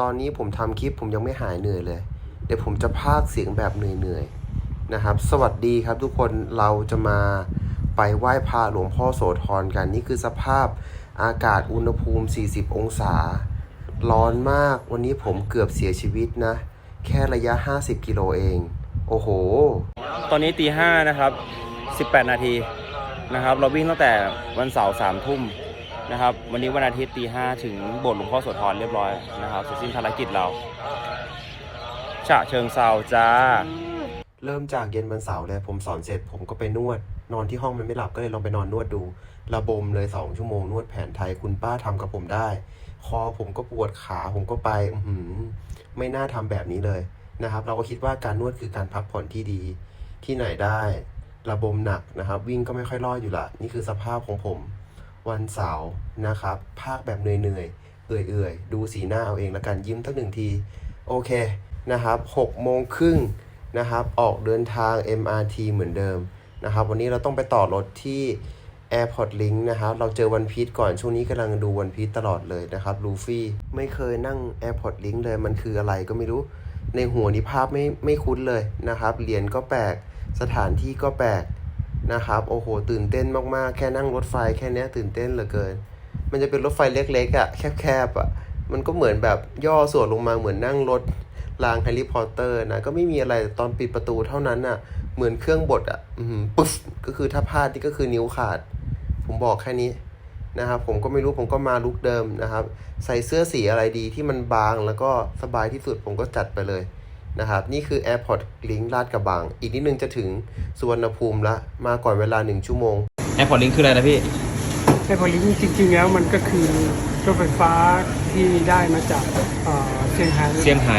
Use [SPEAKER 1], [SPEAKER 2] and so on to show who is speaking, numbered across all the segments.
[SPEAKER 1] ตอนนี้ผมทำคลิปผมยังไม่หายเหนื่อยเลย เดี๋ยวผมจะพากเสียงแบบเหนื่อยๆนะครับ สวัสดีครับทุกคนเราจะมาไปไหว้พระหลวงพ่อโสธรกัน นี่คือสภาพอากาศอุณหภูมิ 40 องศา ร้อนมากวันนี้ผมเกือบเสียชีวิตนะ แค่ระยะ 50 กิโลเอง โอ้โห
[SPEAKER 2] ตอนนี้ตีห้านะครับ 18 นาทีนะครับ เราวิ่งตั้งแต่วันเสาร์สามทุ่ม นะครับ วันนี้วันอาทิตย์ตีห้าถึงโบสถ์หลวงพ่อโสธรเรียบร้อยนะครับเสร็จสิ้นภารกิจเราฉะเชิงเซาจ้า
[SPEAKER 1] เริ่มจากเย็นวันเสาร์เลย ผมสอนเสร็จผมก็ไปนวด นอนที่ห้องมันไม่หลับก็เลยลองไปนอนนวดดู ระบมเลยสองชั่วโมงนวดแผนไทยคุณป้าทำกับผมได้ คอผมก็ปวดขาผมก็ไปอืไม่น่าทำแบบนี้เลยนะครับ เราก็คิดว่าการนวดคือการพักผ่อนที่ดี ที่ไหนได้ ระบมหนักนะครับ วิ่งก็ไม่ค่อยรอดอยู่ละนี่คือสภาพของผม วันเสาร์นะครับ ภาคแบบเหนื่อยๆ เอื่อยๆ ดูสีหน้าเอาเองละกันยิ้มทั้งหนึ่งที โอเคนะครับ6โมงครึ่งนะครับ ออกเดินทาง MRT เหมือนเดิมนะครับ วันนี้เราต้องไปต่อรถที่ Airport Link นะครับ เราเจอวันพี e ก่อน ช่วงนี้กำลังดูวันพี e ตลอดเลยนะครับ ลูฟี่ไม่เคยนั่ง Airport Link เลย มันคืออะไรก็ไม่รู้ ในหัวนี้ภาพไม่ไม่คุ้นเลยนะครับ เหรียญก็แปลก สถานที่ก็แปลก นะครับ โอ้โห ตื่นเต้นมากๆ แค่นั่งรถไฟแค่นี้ตื่นเต้นเหลือเกิน มันจะเป็นรถไฟเล็กๆอะ่ะแคบๆอะ่ะ มันก็เหมือนแบบย่อส่วนลงมาเหมือนนั่งรถรางแฮร์รี่พอตเตอร์นะ ก็ไม่มีอะไรตอนปิดประตูเท่านั้นอะ เหมือนเครื่องบดอะปุ๊บก็คือถ้าพลาดนี่ก็คือนิ้วขาด ผมบอกแค่นี้นะครับ ผมก็ไม่รู้ผมก็มาลุกเดิมนะครับ ใส่เสื้อสีอะไรดีที่มันบางแล้วก็สบายที่สุดผมก็จัดไปเลย นะครับนี่คือ Airport Link ลาดกระบัง อีกนิดนึงจะถึงสุวรรณภูมิละมาก่อนเวลาหนึ่งชั่วโมง
[SPEAKER 2] แอร์พอร์ตลิงคืออะไรนะพี่
[SPEAKER 3] ไอพอลิงจริงๆแล้วมันก็คือรถไฟฟ้าที่ได้มาจากเอ่อเซี่ยงไฮ้
[SPEAKER 2] เซี่ยงไฮ้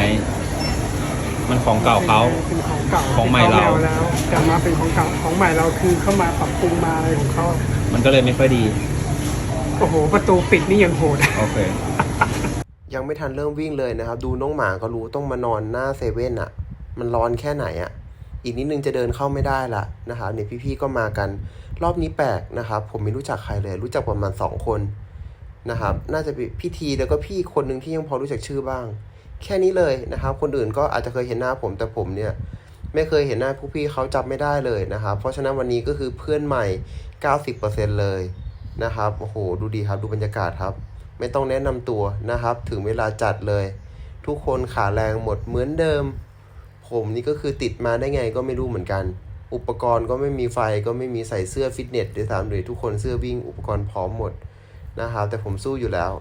[SPEAKER 2] มันของเก่าเขา
[SPEAKER 3] เป็นของเก่า
[SPEAKER 2] ของใหม่เรา
[SPEAKER 3] ที่ขแล้วแต่มาเป็นของเก่าของใหม่เราคือเข้ามาปรับปรุงมาอะไรของเขา
[SPEAKER 2] มันก็เลยไม่ค่อยดี
[SPEAKER 3] โอ้โหประตูปิดนี่ยังโหด
[SPEAKER 2] โอเค
[SPEAKER 1] ยังไม่ทันเริ่มวิ่งเลยนะครับ ดูน้องหมาก็รู้ต้องมานอนหน้าเซเว่นอะ มันร้อนแค่ไหนอะ อีกนิดนึงจะเดินเข้าไม่ได้ละนะครับเนี่ยพี่ๆก็มากัน รอบนี้แปลกนะครับ ผมไม่รู้จักใครเลย รู้จักประมาณสองคนนะครับ น่าจะเป็นพี่ทีแล้วก็พี่คนหนึ่งที่ยังพอรู้จักชื่อบ้าง แค่นี้เลยนะครับ คนอื่นก็อาจจะเคยเห็นหน้าผมแต่ผมเนี่ยไม่เคยเห็นหน้าผู้พี่เขาจำไม่ได้เลยนะครับ เพราะฉะนั้นวันนี้ก็คือเพื่อนใหม่ 90%เลยนะครับ โอ้โห ดูดีครับ ดูบรรยากาศครับ ไม่ต้องแนะนำตัวนะครับ ถึงเวลาจัดเลย ทุกคนขาแรงหมดเหมือนเดิม ผมนี่ก็คือติดมาได้ไงก็ไม่รู้เหมือนกัน อุปกรณ์ก็ไม่มีไฟก็ไม่มีใส่เสื้อฟิตเนสด้วยซ้ำเลยทุกคนเสื้อวิ่งอุปกรณ์พร้อมหมดนะครับแต่ผมสู้อยู่แล้ว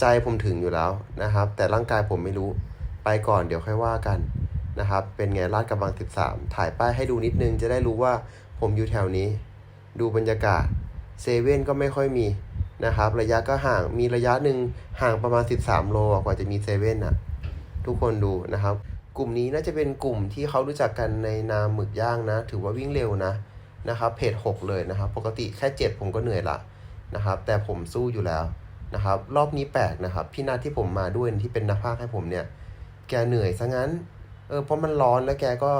[SPEAKER 1] ใจผมถึงอยู่แล้วนะครับ แต่ร่างกายผมไม่รู้ไปก่อนเดี๋ยวค่อยว่ากันนะครับ เป็นไงลาดกระบัง 13 ถ่ายป้ายให้ดูนิดนึงจะได้รู้ว่าผมอยู่แถวนี้ ดูบรรยากาศเซเว่นก็ไม่ค่อยมี นะครับ ระยะก็ห่างมีระยะหนึ่งห่างประมาณ 13 โลกว่าจะมีเซเว่นอะ ทุกคนดูนะครับ กลุ่มนี้น่าจะเป็นกลุ่มที่เขารู้จักกันในนามหมึกย่างนะ ถือว่าวิ่งเร็วนะนะครับเพจ6เลยนะครับ ปกติแค่ 7 ผมก็เหนื่อยละนะครับ แต่ผมสู้อยู่แล้วนะครับ รอบนี้แปลกนะครับ พี่นาที่ผมมาด้วยที่เป็นนักพากย์ให้ผมเนี่ย แกเหนื่อยซะงั้น เออเพราะมันร้อนแล้วแกก็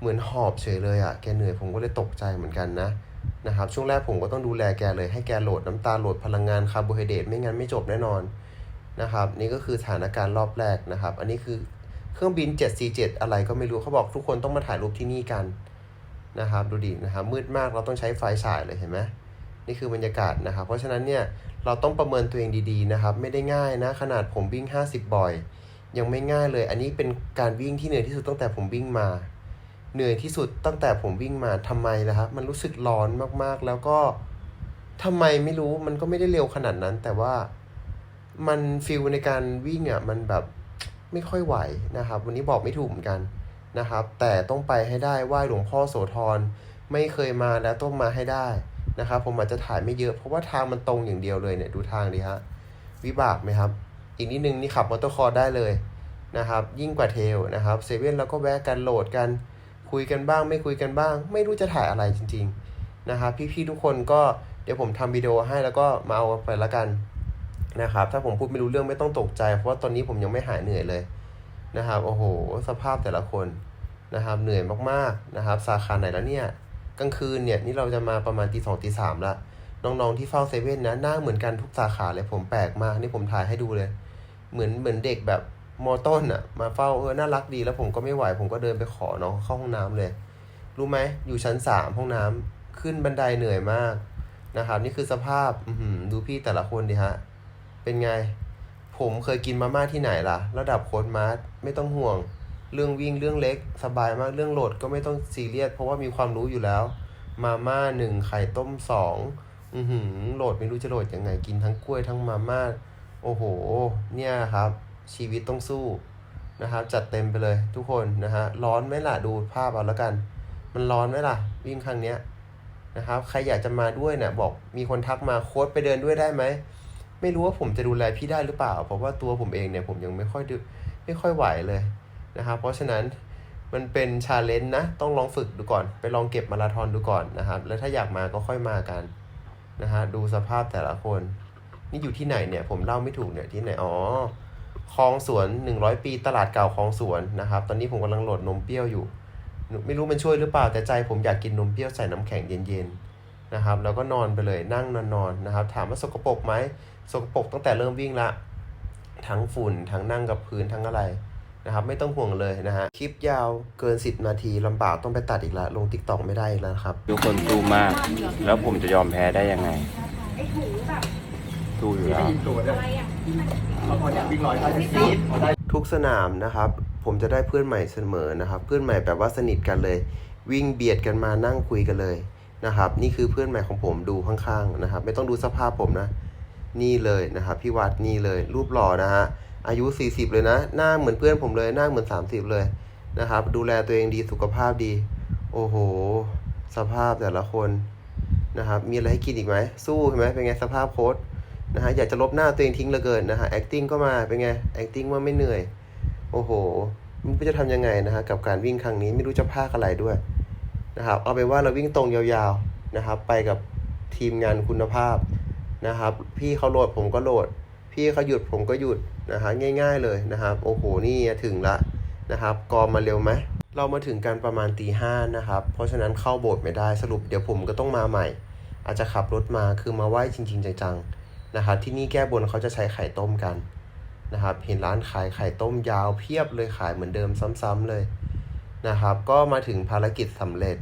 [SPEAKER 1] เหมือนหอบเฉยเลยอะ่ะ แกเหนื่อยผมก็เลยตกใจเหมือนกันนะ นะครับช่วงแรกผมก็ต้องดูแลแกเลยให้แกโหลดน้ำตาลโหลดพลังงานคาร์โบไฮเดรตไม่งั้นไม่จบแน่นอนนะครับนี่ก็คือสถานการณ์รอบแรกนะครับ อันนี้คือเครื่องบิน 747 อะไรก็ไม่รู้เขาบอกทุกคนต้องมาถ่ายรูปที่นี่กันนะครับดูดินะครับมืดมากเราต้องใช้ไฟฉายเลยเห็นไหมนี่คือบรรยากาศนะครับ เพราะฉะนั้นเนี่ยเราต้องประเมินตัวเองดีๆนะครับ ไม่ได้ง่ายนะขนาดผมวิ่ง 50 บ่อย ยังไม่ง่ายเลย อันนี้เป็นการวิ่งที่เหนื่อยที่สุดตั้งแต่ผมวิ่งมา เหนื่อยที่สุดตั้งแต่ผมวิ่งมาทำไมล่ะครับ มันรู้สึกร้อนมากๆ แล้วก็ทำไมไม่รู้มันก็ไม่ได้เร็วขนาดนั้น แต่ว่ามันฟิลในการวิ่งอะมันแบบไม่ค่อยไหวนะครับ วันนี้บอกไม่ถูกเหมือนกันนะครับ แต่ต้องไปให้ได้ไหว้หลวงพ่อโสธรไม่เคยมาแล้วต้องมาให้ได้นะครับ ผมอาจจะถ่ายไม่เยอะเพราะว่าทางมันตรงอย่างเดียวเลยเนี่ยดูทางดิฮะวิบากไหมครับ อีกนิดนึงนี่ขับมอเตอร์คอร์ได้เลยนะครับ ยิ่งกว่าเทลนะครับเซเว่นเราก็แวะกันโหลดกัน คุยกันบ้างไม่คุยกันบ้าง ไม่รู้จะถ่ายอะไรจริง ๆนะครับพี่ๆทุกคนก็เดี๋ยวผมทำวิดีโอให้แล้วก็มาเอาไปละกันนะครับ ถ้าผมพูดไม่รู้เรื่องไม่ต้องตกใจ เพราะว่าตอนนี้ผมยังไม่หายเหนื่อยเลยนะครับโอ้โห สภาพแต่ละคนนะครับเหนื่อยมากๆนะครับ สาขาไหนแล้วเนี่ยกลางคืนเนี่ยนี่เราจะมาประมาณตีสองตีสามละน้องๆที่เฝ้าเซเว่นนะหน้าเหมือนกันทุกสาขาเลยผมแปลกมากนี่ผมถ่ายให้ดูเลย เหมือนเหมือนเด็กแบบ มอต้นอะมาเฝ้าเออน่ารักดีแล้วผมก็ไม่ไหว ผมก็เดินไปขอน้องเข้าห้องน้ำเลย รู้ไหมอยู่ชั้นสามห้องน้ำขึ้นบันไดเหนื่อยมากนะครับ นี่คือสภาพอือหือดูพี่แต่ละคนดิฮะ เป็นไง ผมเคยกินมาม่าที่ไหนล่ะ ระดับโค้ดมาร์ไม่ต้องห่วง เรื่องวิ่งเรื่องเล็ก สบายมากเรื่องโหลดก็ไม่ต้องซีเรียสเพราะว่ามีความรู้อยู่แล้ว มาม่าหนึ่งไข่ต้มสองอือหือโหลดไม่รู้จะโหลดยังไงกินทั้งกล้วยทั้งมาม่าโอ้โห เนี่ยครับ ชีวิตต้องสู้นะครับ จัดเต็มไปเลยทุกคนนะฮะร้อนไหมล่ะดูภาพเอาแล้วกัน มันร้อนไหมล่ะ วิ่งครั้งเนี้ยนะครับ ใครอยากจะมาด้วยเนี่ยบอกมีคนทักมาโค้ดไปเดินด้วยได้ไหมไม่รู้ว่าผมจะดูแลพี่ได้หรือเปล่า เพราะว่าตัวผมเองเนี่ยผมยังไม่ค่อยดูไม่ค่อยไหวเลยนะครับ เพราะฉะนั้นมันเป็นชาเลนจ์นะ ต้องลองฝึกดูก่อน ไปลองเก็บมาราธอนดูก่อนนะครับ แล้วถ้าอยากมาก็ค่อยมากันนะฮะดูสภาพแต่ละคน นี่อยู่ที่ไหนเนี่ย ผมเล่าไม่ถูกเนี่ยที่ไหน อ๋อ คลองสวน 100 ปีตลาดเก่าคลองสวนนะครับ ตอนนี้ผมกำลังโหลดนมเปรี้ยวอยู่ ไม่รู้มันช่วยหรือเปล่าแต่ใจผมอยากกินนมเปรี้ยวใส่น้ำแข็งเย็นๆนะครับ แล้วก็นอนไปเลยนั่งนอนนนๆนะครับ ถามว่าสกปรกไหมสกปรกตั้งแต่เริ่มวิ่งละ ทั้งฝุ่นทั้งนั่งกับพื้นทั้งอะไรนะครับ ไม่ต้องห่วงเลยนะฮะคลิปยาวเกิน 10 นาทีลำบากต้องไปตัดอีกละลงทิกตอกไม่ได้อีกแล้วครับ
[SPEAKER 2] ทุกคนสู้มาก แล้วผมจะยอมแพ้ได้ยังไงสู้อ ยู่แล้ว
[SPEAKER 1] ทุกสนามนะครับ ผมจะได้เพื่อนใหม่เสมอนะครับ เพื่อนใหม่แบบว่าสนิทกันเลย วิ่งเบียดกันมานั่งคุยกันเลยนะครับ นี่คือเพื่อนใหม่ของผมดูข้างๆนะครับ ไม่ต้องดูสภาพผมนะ นี่เลยนะครับพี่วัดนี่เลย รูปหล่อนะฮะอายุ 40 เลยนะ หน้าเหมือนเพื่อนผมเลยหน้าเหมือน 30 เลยนะครับ ดูแลตัวเองดีสุขภาพดี โอ้โห สภาพแต่ละคนนะครับ มีอะไรให้กินอีกไหมสู้เห็นไหมเป็นไงสภาพโค้ด นะฮะอยากจะลบหน้าตัวเองทิ้งเหลือเกินนะฮะ acting ก็มาเป็นไง acting ว่าไม่เหนื่อย โอ้โหไม่รู้จะทำยังไงนะฮะกับการวิ่งครั้งนี้ไม่รู้จะพากอะไรด้วยนะครับเอาไปนว่าเราวิ่งตรงยาวๆนะครับ ไปกับทีมงานคุณภาพนะครับ พี่เขาโหลดผมก็โหลด พี่เขาหยุดผมก็หยุดนะฮะง่าย ๆเลยนะครับ โอ้โหนี่ถึงละนะครับกอมาเร็วไหมเรามาถึงกันประมาณตีห้านะครับ เพราะฉะนั้นเข้าโบสถ์ไม่ได้สรุปเดี๋ยวผมก็ต้องมาใหม่ อาจจะขับรถมาคือมาไหว้จริง ๆ จังๆ นะครับที่นี่แก้บนเขาจะใช้ไข่ต้มกันนะครับ เห็นร้านขายไข่ต้มยาวเพียบเลยขายเหมือนเดิมซ้ำๆเลยนะครับ ก็มาถึงภารกิจสำเร็จ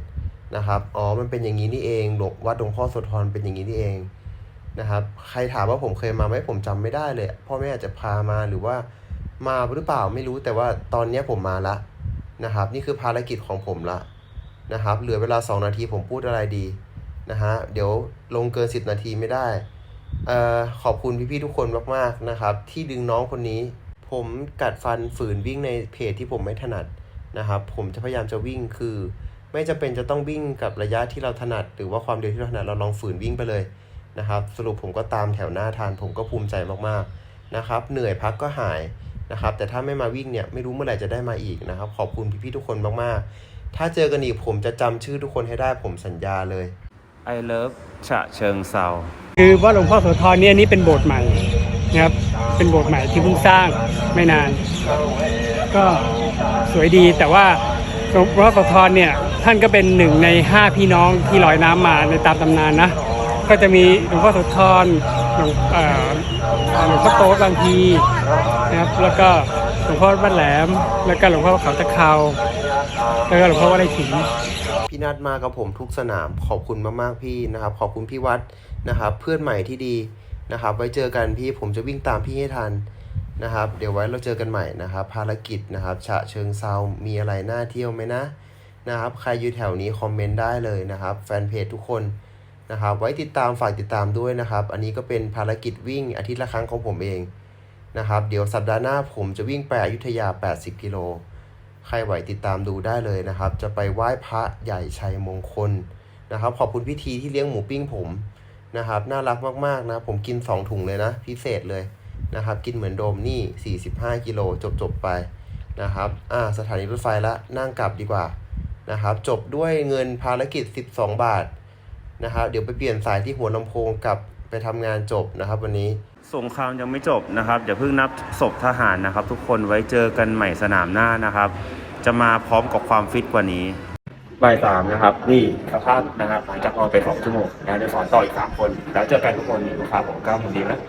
[SPEAKER 1] นะครับ อ๋อ มันเป็นอย่างนี้นี่เองหลวงวัดหลวงพ่อโสธรเป็นอย่างนี้นี่เองนะครับ ใครถามว่าผมเคยมาไหมผมจำไม่ได้เลย พ่อแม่อาจจะพามาหรือว่ามาหรือเปล่าไม่รู้แต่ว่าตอนนี้ผมมาละนะครับ นี่คือภารกิจของผมละนะครับ เหลือเวลา 2 นาทีผมพูดอะไรดีนะฮะ เดี๋ยวลงเกิน 10 นาทีไม่ได้ ออขอบคุณพี่ๆทุกคนมากๆนะครับ ที่ดึงน้องคนนี้ ผมกัดฟันฝืนวิ่งในเพจที่ผมไม่ถนัดนะครับ ผมจะพยายามจะวิ่งคือ ไม่จำเป็นจะต้องวิ่งกับระยะที่เราถนัด หรือว่าความเร็วที่เราถนัดเราลองฝืนวิ่งไปเลยนะครับ สรุปผมก็ตามแถวหน้าทานผมก็ภูมิใจมากๆนะครับ เหนื่อยพักก็หายนะครับ แต่ถ้าไม่มาวิ่งเนี่ยไม่รู้เมื่อไหร่จะได้มาอีกนะครับ ขอบคุณพี่ๆทุกคนมากๆ ถ้าเจอกันอีกผมจะจำชื่อทุกคนให้ได้ผมสัญญาเลย
[SPEAKER 2] I love ฉะเชิงเซา
[SPEAKER 3] คือว่าหลวงพ่อโสธรเนี่ยนนี้เป็นโบสถ์ใหม่นะครับ เป็นโบสถ์ใหม่ที่เพิ่งสร้างไม่นาน ก็สวยดีแต่ว่าหลวงพ่อโสธรเนี่ยท่านก็เป็นหนึ่งในห้าพี่น้องที่ลอยน้ำมาในตามตำนานนะ ก็จะมีหลวงพ่อโสธรหลวงอ่อหลวงพ่อโต๊ะบางทีนะครับแล้วก็หลวงพ่อบ้านแหลม แล้วก็หลวงพ่อเขาตะเคาแล้วก็หลวงพ่อวัดไร่ขิง
[SPEAKER 1] พี่นัดมากับผมทุกสนามขอบคุณมากๆพี่นะครับ ขอบคุณพี่วัดนะครับ เพื่อนใหม่ที่ดีนะครับ ไว้เจอกันพี่ผมจะวิ่งตามพี่ให้ทันนะครับ เดี๋ยวไว้เราเจอกันใหม่นะครับ ภารกิจนะครับฉะเชิงเซามีอะไรน่าเที่ยวไหมนะนะครับใครอยู่แถวนี้คอมเมนต์ได้เลยนะครับ แฟนเพจทุกคนนะครับ ไว้ติดตามฝากติดตามด้วยนะครับ อันนี้ก็เป็นภารกิจวิ่งอาทิตย์ละครั้งของผมเองนะครับ เดี๋ยวสัปดาห์หน้าผมจะวิ่งไปอยุธยา 80 กิโล ใครไหวติดตามดูได้เลยนะครับ จะไปไหว้พระใหญ่ชัยมงคลนะครับ ขอบคุณพิธีที่เลี้ยงหมูปิ้งผมนะครับ น่ารักมากๆนะ ผมกิน 2 ถุงเลยนะ พิเศษเลยนะครับ กินเหมือนโดมนี่ 45 กิโลจบจบไปนะครับ อ่า สถานีรถไฟละนั่งกลับดีกว่านะครับ จบด้วยเงินภารกิจ 12 บาทนะครับ เดี๋ยวไปเปลี่ยนสายที่หัวลำโพงกับ ไปทำงานจบนะครับวันนี้
[SPEAKER 2] สงครามยังไม่จบนะครับอย่าเพิ่งนับศพทหารนะครับ ทุกคนไว้เจอกันใหม่สนามหน้านะครับ จะมาพร้อมกับความฟิตกว่านี้
[SPEAKER 4] บ่ายสามนะครับ นี่สภาพนะครับหลังจากนอนไปสองชั่วโมงนะเดี๋ยวสอนต่ออีกสามคน แล้วเจอกันทุกคนอยู่ครับผมก้าวคนดีนะ